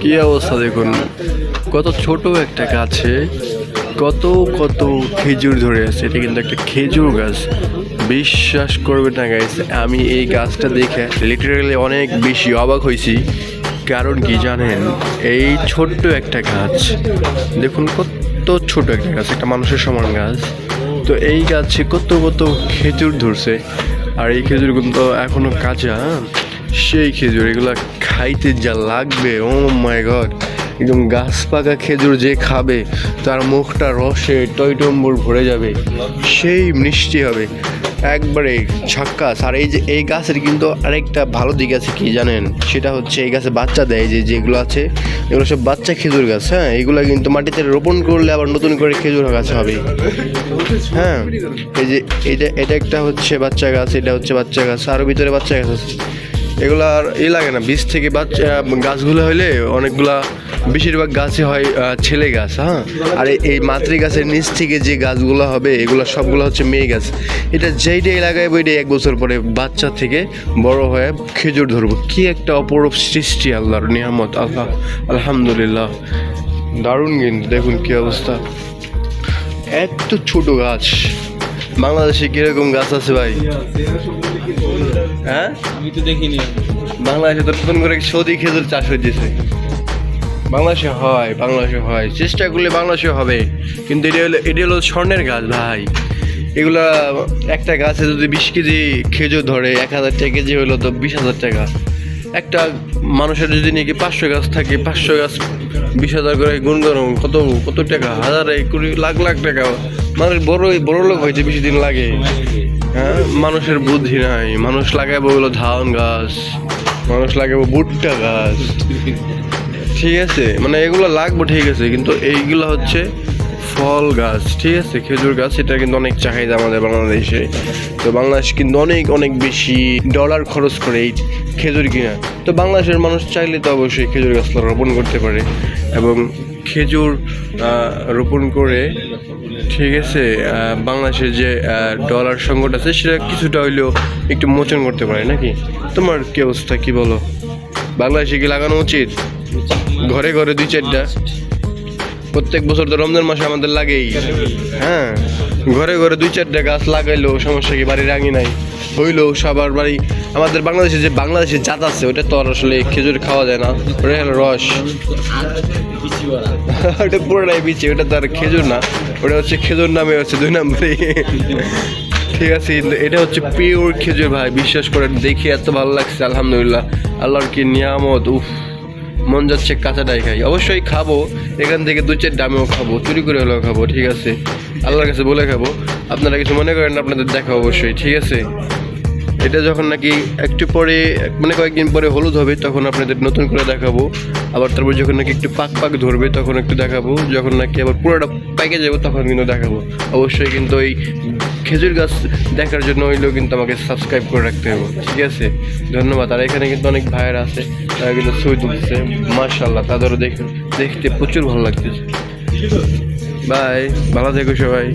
কি অবস্থা দেখুন? কত ছোট একটা গাছে কত কত খেজুর ধরে আছে। এটা কিন্তু একটা খেজুর গাছ। বিশ্বাস করবে না গাইস আমি এই গাছটা দেখে লিটারালি অনেক বেশি অবাক হয়েছি। কারণ কি জানেন? এই ছোট্ট একটা গাছ, দেখুন কত ছোট একটা গাছ, একটা মানুষের সমান গাছ। তো এই গাছে কত কত খেজুর ধরছে। আর এই খেজুর কিন্তু এখনও কাঁচা হ্যাঁ? সেই খেজুর, এগুলা খাইতে যা লাগবে, ও মাই গড। একদম গাছ পাকা খেজুর যে খাবে, তার মুখটা রসে টইটম্বুর ভরে যাবে, সেই মিষ্টি হবে। একবারে ঝাক্কাস। আর এই যে, এই গাছের কিন্তু আরেকটা ভালো দিক আছে কি জানেন? সেটা হচ্ছে এই গাছে বাচ্চা দেয় যে যেগুলো আছে, এগুলো সব বাচ্চা খেজুর গাছ হ্যাঁ? এগুলো কিন্তু মাটিতে রোপণ করলে আবার নতুন করে খেজুর গাছ হবে। হ্যাঁ? এই যে, এটা এটা একটা হচ্ছে বাচ্চা গাছ, এটা হচ্ছে বাচ্চা গাছ আরও ভিতরে বাচ্চা গাছ আছে। এগুলো আর ই লাগে না, বীজ থেকে বাচ্চা গাছগুলো হইলে অনেকগুলা বেশিরভাগ গাছে হয় ছেলে গাছ হ্যাঁ? আর এই- মাতৃ গাছের নিচ থেকে যে গাছগুলো হবে, এগুলো সবগুলো হচ্ছে মেয়ে গাছ। এটা যেইটাই এলাকায় বইটা এক বছর পরে বাচ্চা থেকে বড় হয়ে খেজুর ধরবো। কি একটা অপরূপ সৃষ্টি, আল্লাহর নিয়ামত, আল্লাহ, আলহামদুলিল্লাহ। দারুণ কিন্তু, দেখুন কি অবস্থা। এত ছোট গাছ। বাংলাদেশে কীরকম গাছ আছে ভাই? হ্যাঁ? আমি তো দেখিনি। বাংলাদেশে তো নতুন করে সৌদি খেজুর চাষ হইতেছে। বাংলাদেশে হয় বাংলাদেশে হয়। চেষ্টা করলে বাংলাদেশে হবে। কিন্তু এটা হলো এটা হলো স্বর্ণের গাছ ভাই। এগুলা একটা গাছে যদি বিশ কেজি খেজুর ধরে এক হাজার টাকা কেজি হলো তো বিশ হাজার টাকা। একটা মানুষের যদি নাকি পাঁচশো গাছ থাকে পাঁচশো গাছ বিশ হাজার করে গুণ করো কত কত টাকা? হাজার কুড়ি লাখ লাখ টাকা মানুষ বড় বড় লোক হয়েছে, বেশি দিন লাগে। হ্যাঁ? মানুষের বুদ্ধি নাই। মানুষ লাগাবো হলো ধান গাছ, মানুষ লাগাবো ভুট্টা গাছ। ঠিক আছে? মানে এগুলো লাগবে ঠিক আছে, কিন্তু এইগুলো হচ্ছে ফল গাছ, ঠিক আছে? খেজুর গাছ, এটা কিন্তু অনেক চাহিদা আমাদের বাংলাদেশে। তো বাংলাদেশ কিন্তু অনেক অনেক বেশি ডলার খরচ করে এই খেজুর কিনা। তো বাংলাদেশের মানুষ চাইলে তো অবশ্যই খেজুর গাছ রোপণ করতে পারে। এবং খেজুর রোপণ করে ঠিক আছে বাংলাদেশের যে ডলার সংকট আছে, সেটা কিছুটা হইলেও একটু মোচন করতে পারে নাকি? তোমার কি অবস্থা, কি বলো? বাংলাদেশে কি লাগানো উচিত? ঘরে ঘরে দুই চারটা। প্রত্যেক বছর তো রমজান মাসে আমাদের লাগেই। হ্যাঁ। ঘরে ঘরে দুই চারটা গাছ লাগাইলো সমস্যা কি? বাড়ির আঙি নাই। হইল সবার বাড়ি, আমাদের বাংলাদেশে যে বাংলাদেশের জাত আছে, ওটা তো আর আসলে খেজুর খাওয়া যায় না। ওটা হলো রস। ওটা পুরোটাই বিচি, ওটা তো আর খেজুর না। ওটা হচ্ছে খেজুর নামে হচ্ছে দুই নম্বরে। ঠিক আছে এটা হচ্ছে পিওর খেজুর ভাই, বিশ্বাস করেন, দেখি এত ভালো লাগছে, আলহামদুলিল্লাহ। আল্লাহর কি নিয়ামত, উফ। মন যাচ্ছে কাঁচাটাই খাই। অবশ্যই খাব, এখান থেকে দু চার দামেও খাব, চুরি করে হলেও খাব, ঠিক আছে? আল্লাহর কাছে বলে খাব। আপনারা কিছু মনে করেন আপনাদের দেখা অবশ্যই, ঠিক আছে? এটা যখন নাকি একটু পরে মানে কয়েকদিন পরে হলুদ হবে, তখন আপনাদের নতুন করে দেখাবো। আবার তারপর যখন নাকি একটু পাক পাক ধরবে, তখন একটু দেখাবো। যখন নাকি আবার পুরোটা পাইকে যাব, তখন কিন্তু দেখাবো। অবশ্যই কিন্তু ওই খেজুর গাছ দেখার জন্য হইলেও কিন্তু আমাকে সাবস্ক্রাইব করে রাখতে হবে, ঠিক আছে? ধন্যবাদ। আর এখানে কিন্তু অনেক ভাইয়ের আছে, তারা কিন্তু ছবি তুলছে মার্শাল্লাহ তাদেরও দেখে দেখতে প্রচুর ভালো লাগতেছে। বাই ভালো থেকো সবাই।